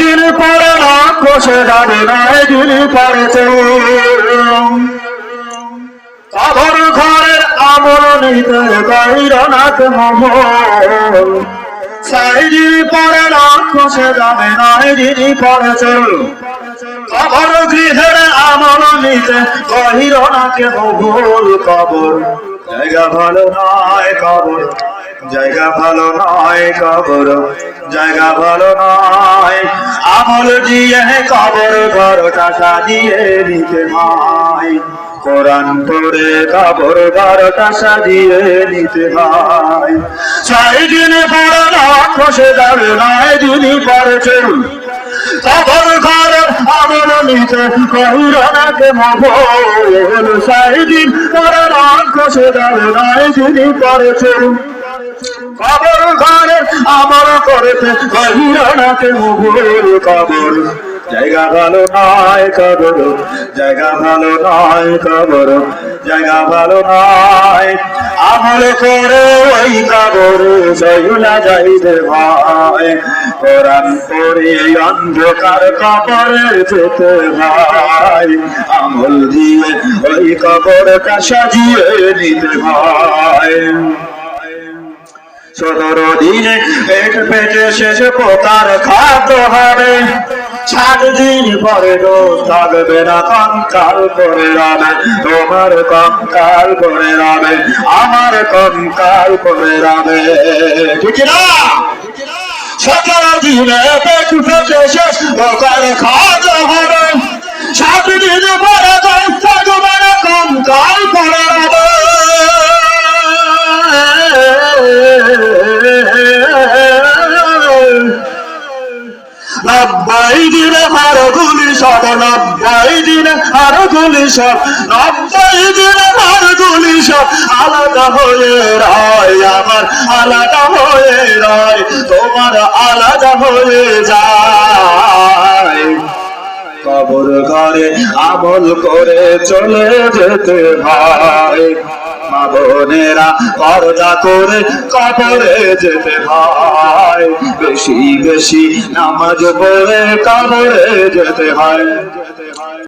দিন পরে না খসে নয় দিন পরে কবর ঘরের আমল নিতে গৈরনাথ মহল দিন পরে না খসে নয় দিন পরে চল কবর গৃহের আমল নিতে গৈরনাথ মহল কবর জায়গা ভালো নয় কবর জায়গা ভালো নয় কবর, জায়গা ভালো নয়। আমল দিয়ে কবর ঘরটা সাজিয়ে নিতে হয়। কোরআন পড়ে কবর ঘরটা সাজিয়ে নিতে হয়। ছয় দিন না খসে যাবে নয় দিন পরে চলুন কবর ঘর আমল নিতে কহিরানাকে মহল। সাইদিন পর খসে যাবে নয় দিন পরে চলুন কবর ঘরে আমল করেছে কহিরানাকে মহল কবর জায়গা ভালো নয় কবর জায়গা ভালো নয় কবর জায়গা ভালো নয়। আমল করে ওই কবর জয়ুলা যাইবে ভাই। কোরআন পড়ে অন্ধকার কবরে যেতে ভাই। আমল দিয়ে ওই কবরটা সাজিয়ে নিতে ভাই। সতেরো দিনে পেট পেটে শেষে পোতার খাদ্য হবে। সাত দিন পরে রোজ থাকবে না কঙ্কাল করে রাবে, তোমার কঙ্কাল করে রাবে, আমার কঙ্কাল করে রাবে। ঠিক না সতেরো দিনে পেট পেটে শেষ পোতার খাদ্য নব্বই দিনে আরও গুলি সব নব্বই দিনে আরও গুলি সব নব্বই দিনে আরও গুলি সব আলাদা হয়ে রয়, আমার আলাদা হয়ে রয়, তোমার আলাদা হয়ে যায়। কবর ঘরে আমল করে চলে যেতে ভাই মা বোনেরা পর্দা করে কবরে যেতে হয়। বেশি বেশি নামাজ পড়ে কবরে যেতে হয়।